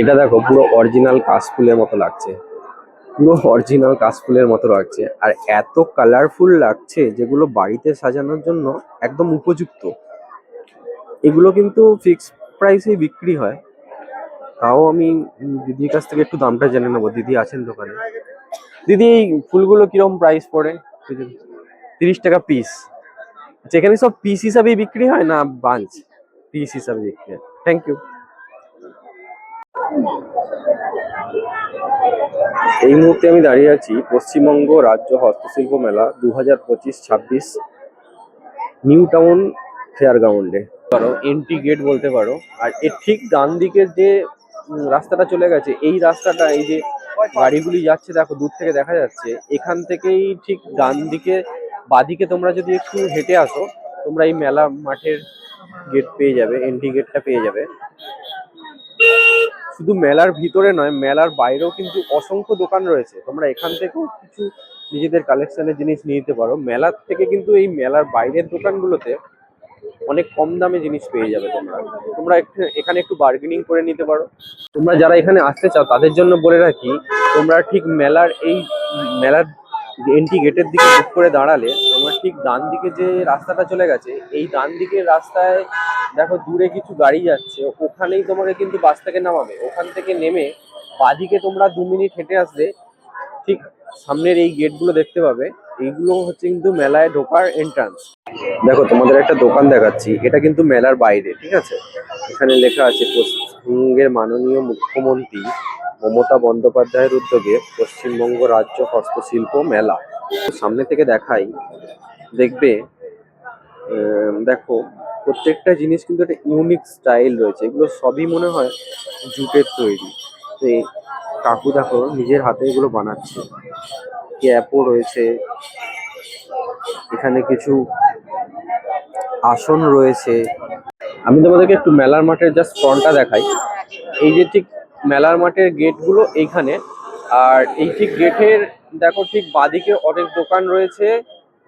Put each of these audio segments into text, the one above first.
এটা দেখো, পুরো অরিজিনাল কাশফুলের মতো লাগছে। পুরো অরিজিনাল কাশফুলের মতো লাগছে। আর এত কালারফুল লাগছে যেগুলো বাড়িতে সাজানোর জন্য একদম উপযুক্ত। এগুলো কিন্তু ফিক্স প্রাইসেই বিক্রি হয়। তাও আমি দিদির কাছ থেকে একটু দামটা জেনে নেব। দিদি আছেন দোকানে। দিদি এই ফুলগুলো কীরকম প্রাইস পড়ে? তিরিশ টাকা পিস যেখানে সব পিস হিসাবেই বিক্রি হয় না বাঞ্চ পিস হিসাবে বিক্রি হয়। থ্যাংক ইউ এই মুহূর্তে আমি দাঁড়িয়ে আছি পশ্চিমবঙ্গ রাজ্য হস্তশিল্প মেলা দু হাজার পঁচিশ ছাব্বিশ নিউ টাউন ফেয়ার গ্রাউন্ডে। পারো এন্ট্রি গেট বলতে পারো। আর এর ঠিক ডান দিকের যে রাস্তাটা চলে গেছে, এই রাস্তাটা, এই যে গাড়িগুলি যাচ্ছে, দেখো, দূর থেকে দেখা যাচ্ছে, এখান থেকেই ঠিক ডান দিকে, বাদিকে তোমরা যদি একটু হেঁটে আসো, তোমরা এই মেলা মাঠের গেট পেয়ে যাবে এন্ট্রি গেটটা পেয়ে যাবে। শুধু মেলার ভিতরে নয়, মেলার বাইরেও কিন্তু অসংখ্য দোকান রয়েছে। তোমরা এখান থেকেও কিছু নিজেদের কালেকশনের জিনিস নিয়ে নিতে পারো। মেলার থেকে কিন্তু এই মেলার বাইরের দোকানগুলোতে অনেক কম দামে জিনিস পেয়ে যাবে তোমরা। তোমরা এখানে একটু বার্গেনিং করে নিতে পারো। তোমরা যারা এখানে আসতে চাও, তাদের জন্য বলে রাখি, তোমরা ঠিক মেলার এই, মেলার এন্ট্রি গেটের দিকে বুক করে দাঁড়ালে, তোমার ঠিক ডান দিকে যে রাস্তাটা চলে গেছে, এই ডান দিকের রাস্তায় দেখো দূরে কিছু গাড়ি যাচ্ছে, ওখানেই তোমাকে কিন্তু বাস থেকে নামাবে। ওখান থেকে নেমে বাদিকে তোমরা দু মিনিট হেঁটে আসলে ঠিক সামনের এই গেটগুলো দেখতে পাবে। এইগুলো হচ্ছে কিন্তু মেলায় ঢোকার এন্ট্রান্স দেখো, তোমাদের একটা দোকান দেখাচ্ছি, এটা কিন্তু মেলার বাইরে, ঠিক আছে? এখানে লেখা আছে, পশ্চিমবঙ্গের মাননীয় মুখ্যমন্ত্রী মমতা বন্দ্যোপাধ্যায়ের উদ্যোগে পশ্চিমবঙ্গ রাজ্য হস্তশিল্প মেলা। সামনে থেকে দেখাই, দেখবে দেখো, প্রত্যেকটা জিনিস কিন্তু একটা ইউনিক স্টাইল রয়েছে। এগুলো সবই মনে হয় জুটের তৈরি। তো কাকু দেখো, নিজের হাতে এগুলো বানাচ্ছে। ক্যাপও রয়েছে। এখানে কিছু আসন রয়েছে। আমি তোমাদেরকে একটু মেলার মাঠের জাস্ট ফ্রন্টটা দেখাই। এই যে ঠিক মেলার মাঠের গেটগুলো এইখানে, আর এই ঠিক গেটের দেখো ঠিক বাদিকে অনেক দোকান রয়েছে।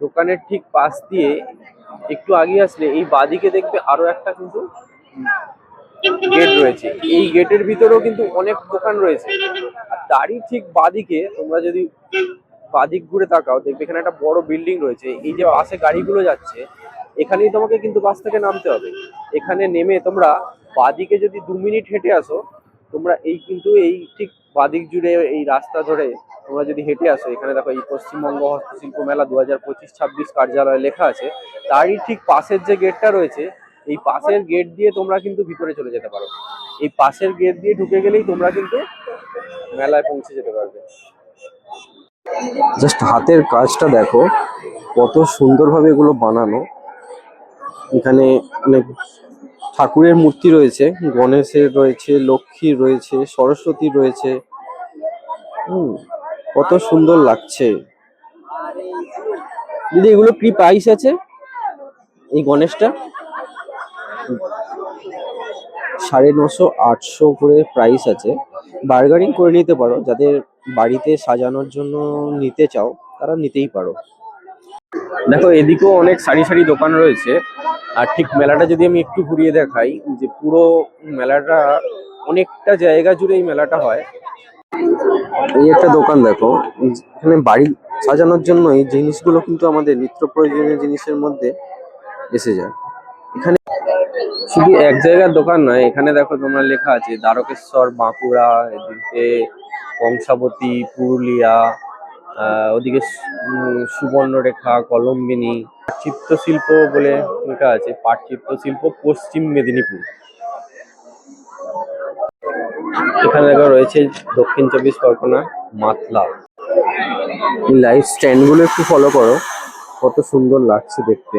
দোকানের ঠিক পাশ দিয়ে একটু আগে আসলে এই বাদিকে দেখবে আরও একটা কিন্তু গেট রয়েছে। এই গেটের ভিতরেও কিন্তু অনেক দোকান রয়েছে। আর তারই ঠিক বাদিকে তোমরা যদি বাদিক ঘুরে তাকাও, দেখবে এখানে একটা বড় বিল্ডিং রয়েছে। এই যে পাশে গাড়িগুলো যাচ্ছে এখানেই তোমাকে কিন্তু বাস থেকে নামতে হবে। এখানে নেমে তোমরা বাদিকে যদি দু মিনিট হেঁটে আসো, তোমরা এই কিন্তু এই ঠিক বাদিক জুড়ে এই রাস্তা ধরে তোমরা যদি হেঁটে আসো, এখানে দেখো এই পশ্চিমবঙ্গ হস্তশিল্প মেলা দু হাজার পঁচিশ ছাব্বিশ কার্যালয় লেখা আছে। তারই ঠিক পাশের যে গেটটা রয়েছে, এই পাশের গেট দিয়ে তোমরা কিন্তু ভিতরে চলে যেতে পারো। এই পাশের গেট দিয়ে ঢুকে গেলেই তোমরা কিন্তু মেলায় পৌঁছে যেতে পারবে। জাস্ট হাতের কাজটা দেখো, কত সুন্দরভাবে এগুলো বানানো। এখানে অনেক ঠাকুরের মূর্তি রয়েছে, গণেশের রয়েছে, লক্ষ্মীর রয়েছে, সরস্বতী রয়েছে। হুম কত সুন্দর লাগছে। দিদি, এগুলো কি প্রাইস আছে? এই গণেশটা? সাড়ে নশো আটশো করে প্রাইস আছে। বার্গারিং করে নিতে পারো, যাদের বাড়িতে সাজানোর জন্য নিতে চাও, তারা নিতেই পারো। দেখো, এদিকেও অনেক সারি সারি দোকান রয়েছে। আর ঠিক মেলাটা যদি আমি একটু ঘুরিয়ে দেখাই, যে পুরো মেলাটা, অনেকটা জায়গা জুড়ে এই মেলাটা হয়। এই একটা দোকান দেখো, এখানে বাড়ি সাজানোর জন্য এই জিনিসগুলো কিন্তু আমাদের নিত্য প্রয়োজনীয় জিনিসের মধ্যে এসে যায়। এখানে শুধু এক জায়গার দোকান নয়, এখানে দেখো তোমার লেখা আছে, দ্বারকেশ্বর, বাঁকুড়া, এদিকে কংসাবতী পুরুলিয়া ওদিকে সুবর্ণরেখা, কলম্বিনী, চিত্রশিল্প বলে লেখা আছে, পাট চিত্রশিল্প, পশ্চিম মেদিনীপুর। এখানে দেখো রয়েছে দক্ষিণ চব্বিশ পরগনা, মাতলা। লাইট স্ট্যান্ডগুলো একটু ফলো করো, কত সুন্দর লাগছে দেখতে।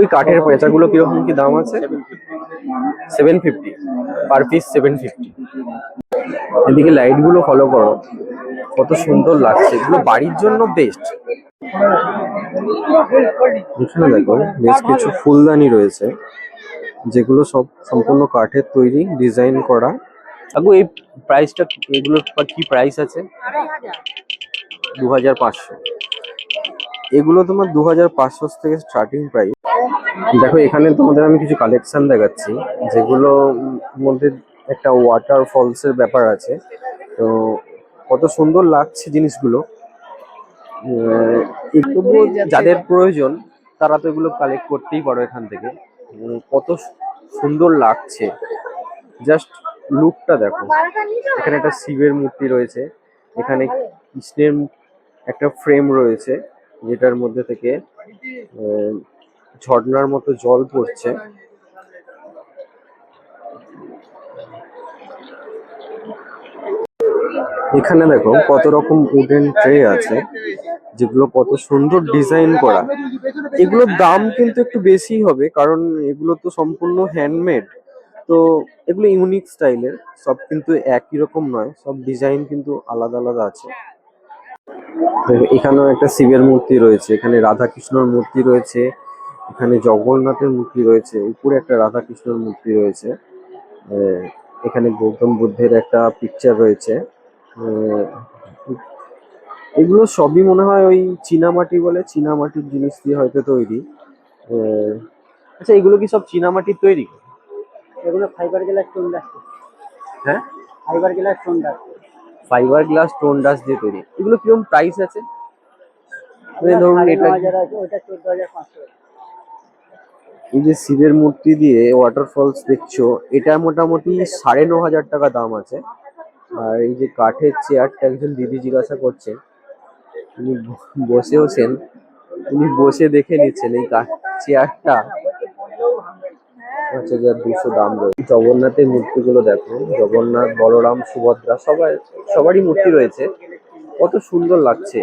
এই কাঠের পেঁচাগুলো কীরকম কি দাম আছে? Seven fifty per piece seven fifty এদিকে লাইটগুলো ফলো করো। কত সুন্দর লাগছে। এগুলো বাড়ির জন্য বেস্ট এখানে দেখো বেশ কিছু ফুলদানি রয়েছে যেগুলো সব সম্পূর্ণ কাঠের তৈরি ডিজাইন করা। কাকু এই প্রাইসটা এগুলোর কি প্রাইস আছে? দু হাজার পাঁচশো। এগুলো তোমার দু হাজার পাঁচশো থেকে স্টার্টিং প্রাইস দেখো এখানে তোমাদের আমি কিছু কালেকশন দেখাচ্ছি যেগুলো মধ্যে একটা ওয়াটার ফলস এর ব্যাপার আছে। তো কত সুন্দর লাগছে জিনিসগুলো। তবুও যাদের প্রয়োজন তারা তো এগুলো কালেক্ট করতেই পারো এখান থেকে। কত সুন্দর লাগছে। জাস্ট লুকটা দেখো। এখানে একটা শিবের মূর্তি রয়েছে। এখানে কৃষ্ণের একটা ফ্রেম রয়েছে যেটার মধ্যে থেকে আহ, ঝর্ণার মতো জল পড়ছে। এখানে দেখো কত রকম উডেন ট্রে আছে যেগুলো কত সুন্দর ডিজাইন করা। এগুলোর দাম কিন্তু একটু বেশি হবে কারণ এগুলো তো সম্পূর্ণ হ্যান্ডমেড তো এগুলো ইউনিক স্টাইলের সব কিন্তু একই রকম নয়, সব ডিজাইন কিন্তু আলাদা আলাদা আছে। এখানেও একটা শিবের মূর্তি রয়েছে, এখানে রাধা কৃষ্ণর মূর্তি রয়েছে, এখানে জগন্নাথের মূর্তি রয়েছে, উপরে একটা রাধা কৃষ্ণর মূর্তি রয়েছে। এখানে গৌতম বুদ্ধের একটা পিকচার রয়েছে। এগুলো সবই মনে হয় ওই চীনামাটি বলে, চীনামাটির জিনিস দিয়ে হয়তো তৈরি। আচ্ছা এগুলো কি সব চীনামাটির তৈরি? এগুলো ফাইবার গ্লাস স্টোন ডাস্ট হ্যাঁ? Fibre glass stone dust fibre glass stone dust দিয়ে তৈরি। এগুলো কীরকম প্রাইস আছে? মানে ধরুন এটা এই যে শিবের মূর্তি দিয়ে ওয়াটারফলস দেখছ এটা মোটামুটি সাড়ে ন হাজার টাকা দাম আছে। আর এই যে কাঠের চেয়ারটা একজন দিদি জিজ্ঞাসা করছেন উনি বসেওছেন উনি বসে দেখে নিচ্ছেন এই কাঠ চেয়ারটা পাঁচ হাজার দুশো দাম রয়েছে। জগন্নাথের মূর্তিগুলো দেখো, জগন্নাথ, বলরাম, সুভদ্রা, সবাই, সবারই মূর্তি রয়েছে। কত সুন্দর লাগছে।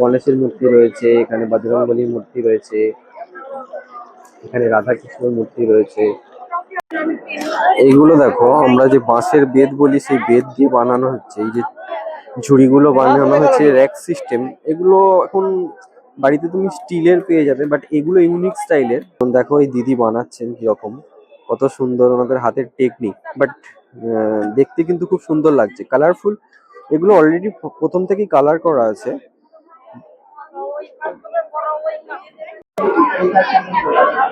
গণেশের মূর্তি রয়েছে, এখানে বজরংবলীর মূর্তি রয়েছে, এখানে রাধা কৃষ্ণের মূর্তি রয়েছে। এইগুলো দেখো, আমরা যে বাঁশের বেদ বলি, সেই বেদ দিয়ে বানানো হচ্ছে। এই যে ঝুড়িগুলো বানানো হচ্ছে, র্যাক সিস্টেম, এগুলো এখন বাড়িতে তুমি স্টিলের পেয়ে যাবে বাট এগুলো ইউনিক স্টাইলের দেখো এই দিদি বানাচ্ছেন কীরকম, কত সুন্দর ওনাদের হাতের টেকনিক বাট দেখতে কিন্তু খুব সুন্দর লাগছে। কালারফুল এগুলো অলরেডি প্রথম থেকেই কালার করা আছে।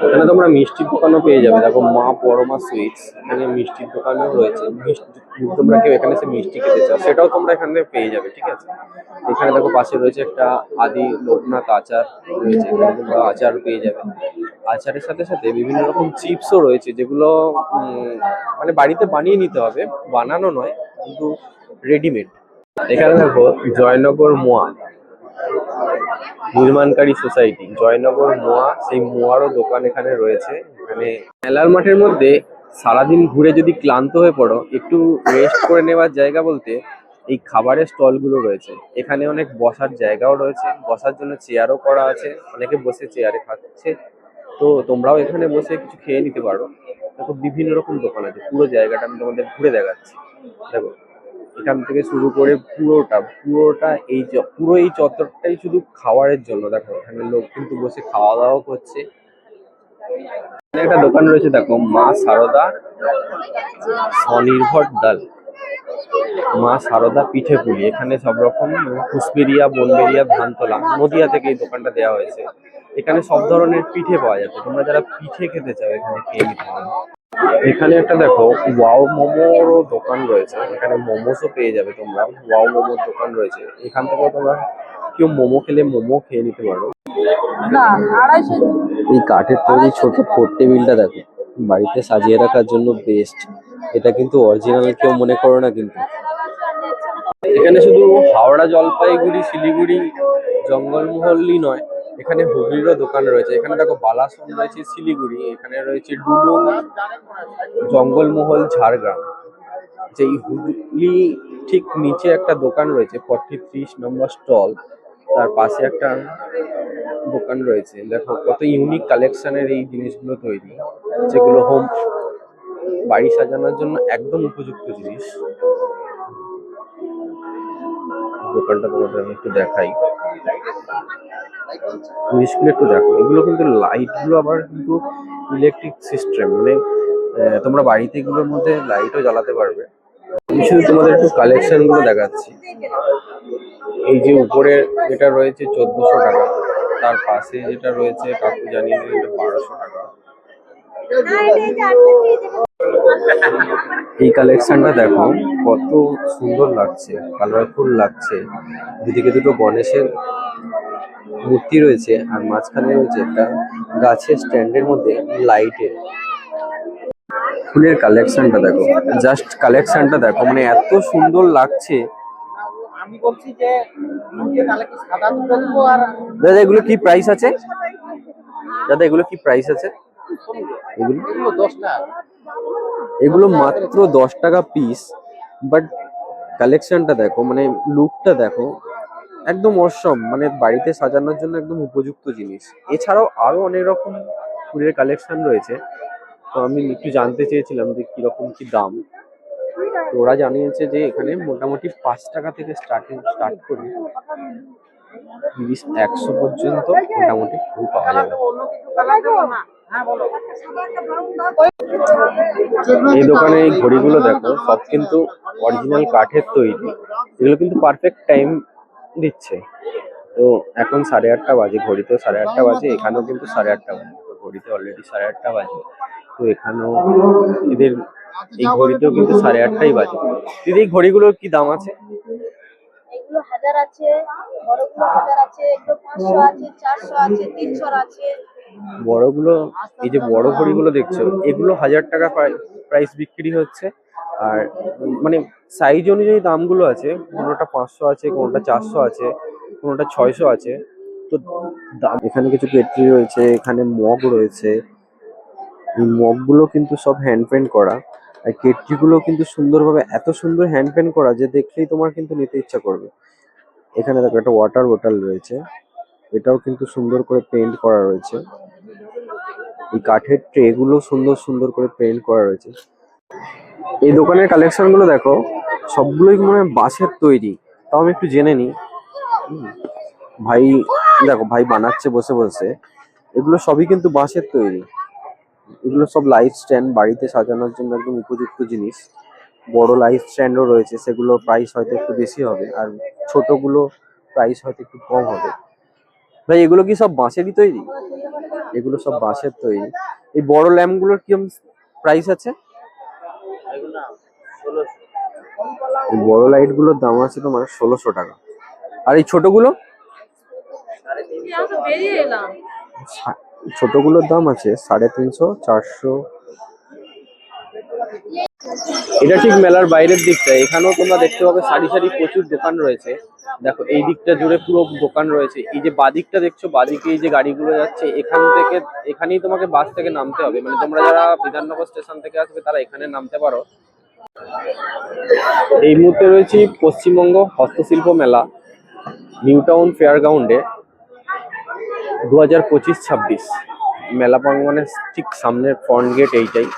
এখানে তোমরা মিষ্টির দোকানও পেয়ে যাবে। দেখো মা পরমা সুইটস এখানে মিষ্টির দোকানও রয়েছে। মিষ্টি, তোমরা কেউ এখানে এসে মিষ্টি খেতে চাও, সেটাও তোমরা এখানে পেয়ে যাবে, ঠিক আছে? এখানে দেখো পাশে রয়েছে একটা আদি লোকনাথ আচার রয়েছে, এখানে তোমরা আচার পেয়ে যাবে। আচারের সাথে সাথে বিভিন্ন রকম চিপসও রয়েছে, যেগুলো মানে বাড়িতে বানিয়ে নিতে হবে, বানানো নয়, কিন্তু রেডিমেড এখানে দেখো জয়নগর মোয়া। নির্মাণকারী সোসাইটি, জয়নগর, মোয়া, সেই মোয়ারও দোকান এখানে রয়েছে। এখানে মেলার মাঠের মধ্যে সারাদিন ঘুরে যদি ক্লান্ত হয়ে পড়ো, একটু রেস্ট করে নেওয়ার জায়গা বলতে এই খাবারের স্টলগুলো রয়েছে। এখানে অনেক বসার জায়গাও রয়েছে। বসার জন্য চেয়ারও করা আছে। অনেকে বসে চেয়ারে খাচ্ছে। তো তোমরাও এখানে বসে কিছু খেয়ে নিতে পারো। দেখো, বিভিন্ন রকম দোকান আছে। পুরো জায়গাটা আমি তোমাদের ঘুরে দেখাচ্ছি। দেখো। এখান থেকে শুরু করে পুরোটা পুরোটা এই পুরো এই চত্বরটাই শুধু খাবারের জন্য দেখো, এখানে লোক কিন্তু বসে খাওয়া দাওয়া করছে একটা দোকান রয়েছে, দেখো, মা সারদা স্বনির্ভর ডাল মা সারদা পিঠে পুলি, এখানে সব রকম কুসবেরিয়া, বনবেরিয়া, ধানতলা, নদিয়া থেকে এই দোকানটা দেওয়া হয়েছে। এখানে সব ধরনের পিঠে পাওয়া যাচ্ছে, তোমরা যারা পিঠে খেতে চাও এখানে খেয়ে নিতে এখানে একটা দেখো ওয়াও মোমোরও দোকান রয়েছে। এখানে মোমোসও পেয়ে যাবে তোমরা। ওয়াও মোমোর দোকান রয়েছে। এখান থেকে তোমরা কেউ মোমো খেলে মোমো খেয়ে নিতে পারো। এই কাঠের তৈরি ছোট ফোর টেবিলটা দেখো বাড়িতে সাজিয়ে রাখার জন্য বেস্ট এটা কিন্তু অরিজিনাল কেউ মনে করো না কিন্তু। এখানে শুধু হাওড়া জলপাইগুড়ি শিলিগুড়ি জঙ্গলমহলই নয় এখানে হুগলিরও দোকান রয়েছে। এখানে দেখো বালাসন রয়েছে, শিলিগুড়ি, এখানে রয়েছে ডুলুং, জঙ্গলমহল, ঝাড়গ্রাম। যেই হুগলি ঠিক নিচে একটা দোকান রয়েছে ফর্টি ত্রিশ নম্বর স্টল তার পাশে একটা দোকান রয়েছে। দেখো কত ইউনিক কালেকশনের এই জিনিসগুলো তৈরি, যেগুলো হোম বাড়ি সাজানোর জন্য একদম উপযুক্ত জিনিস। দোকানটা তোমাদের আমি একটু দেখাই। জিনিসগুলো একটু দেখো, এগুলো কিন্তু লাইটগুলো আবার কিন্তু ইলেকট্রিক সিস্টেম মানে তোমরা বাড়িতে এগুলোর মধ্যে লাইটও জ্বালাতে পারবে। শুধু তোমাদের একটু কালেকশনগুলো দেখাচ্ছি। এই যে উপরে যেটা রয়েছে চোদ্দশো টাকা, তার পাশে যেটা রয়েছে কাকু জানিয়ে এটা বারোশো টাকা। এই কালেকশনটা দেখো, কত সুন্দর লাগছে কালারফুল লাগছে। দুদিকে দুটো গণেশের মূর্তি রয়েছে আর মাঝখানে রয়েছে একটা গাছের স্ট্যান্ডের মধ্যে লাইটের। ফুলের কালেকশনটা দেখো জাস্ট কালেকশনটা দেখো মানে এত সুন্দর লাগছে। আমি বলছি যে সাদা আর দাদা এগুলো কি প্রাইস আছে? দাদা এগুলো কি প্রাইস আছে? এগুলো? এগুলো মাত্র দশ টাকা পিস বাট কালেকশনটা দেখো মানে লুকটা দেখো একদম অসম মানে বাড়িতে সাজানোর জন্য একদম উপযুক্ত জিনিস। এছাড়াও আরও অনেক রকম ফুলের কালেকশন রয়েছে। তো আমি একটু জানতে চেয়েছিলাম যে কীরকম কি দাম। ওরা জানিয়েছে যে এখানে মোটামুটি পাঁচ টাকা থেকে স্টার্টিং স্টার্ট করে একশো পর্যন্ত মোটামুটি ফুল পাওয়া যাবে। এই দোকানে এই ঘড়িগুলো দেখো, সব কিন্তু অরিজিনাল কাঠের তৈরি। এগুলো কিন্তু পারফেক্ট টাইম দিচ্ছে। তো এখন সাড়ে আটটা বাজে ঘড়িতেও সাড়ে আটটা বাজে এখানেও কিন্তু সাড়ে আটটা বাজে ঘড়িতে অলরেডি সাড়ে আটটা বাজে। তো এখানেও এদের এই ঘড়িতেও কিন্তু সাড়ে আটটাই বাজে। দিদি এই ঘড়িগুলোর কি দাম আছে? এগুলো হাজার আছে বড়গুলো হাজার আছে এগুলো পাঁচশো আছে চারশো আছে তিনশোর আছে। বড়গুলো এই যে বড় ঘড়িগুলো দেখছ এগুলো হাজার টাকা প্রাইস বিক্রি হচ্ছে। আর মানে সাইজ অনুযায়ী দামগুলো আছে, কোনোটা পাঁচশো আছে, কোনোটা চারশো আছে, কোনোটা ছয়শো আছে। তো দাম, এখানে কিছু কেটলি রয়েছে, এখানে মগ রয়েছে। এই মগগুলো কিন্তু সব হ্যান্ড পেন্ট করা। আর কেটলিগুলো কিন্তু সুন্দরভাবে, এত সুন্দর হ্যান্ড পেন্ট করা যে দেখলেই তোমার কিন্তু নিতে ইচ্ছা করবে। এখানে দেখো একটা ওয়াটার বোতল রয়েছে। এটাও কিন্তু সুন্দর করে পেন্ট করা রয়েছে। এই কাঠের ট্রে গুলো সুন্দর সুন্দর করে পেন্ট করা রয়েছে। এই দোকানের কালেকশনগুলো দেখো, সবগুলোই মনে হয় বাঁশের তৈরি? তাও আমি একটু জেনে নিই। ভাই, দেখো, ভাই বানাচ্ছে, বসে বসে। এগুলো সবই কিন্তু বাঁশের তৈরি। এগুলো সব লাইট স্ট্যান্ড বাড়িতে সাজানোর জন্য একদম উপযুক্ত জিনিস। বড় লাইট স্ট্যান্ডও রয়েছে, সেগুলো প্রাইস হয়তো একটু বেশি হবে, আর ছোটগুলো প্রাইস হয়তো একটু কম হবে। ভাই, এগুলো কি সব বাঁশেরই তৈরি? এগুলো সব বাঁশের তৈরি। এই বড় ল্যাম্পগুলোর কিরম প্রাইস আছে? এই বড় লাইটগুলোর দাম আছে তোমার ষোলোশো টাকা। আর এই ছোটগুলো? ছোটগুলোর দাম আছে সাড়ে তিনশো চারশো। এটা ঠিক মেলার বাইরের দিকটা। এখানেও তোমরা দেখতে পাবে সারি সারি প্রচুর দোকান রয়েছে। দেখো এই দিকটা জুড়ে পুরো দোকান রয়েছে। এই যে বাদিকটা দেখছ বাদিকে এই যে গাড়িগুলো যাচ্ছে এখান থেকে এখানেই তোমাকে বাস থেকে নামতে হবে। মানে তোমরা যারা বিধাননগর স্টেশন থেকে আসবে তারা এখানে নামতে পারো। এই মুহূর্তে রয়েছি পশ্চিমবঙ্গ হস্তশিল্প মেলা নিউ টাউন ফেয়ার গ্রাউন্ডে দু হাজার পঁচিশ ছাব্বিশ। মেলা প্রাঙ্গনের ঠিক সামনের ফ্রন্ট গেট এইটাই।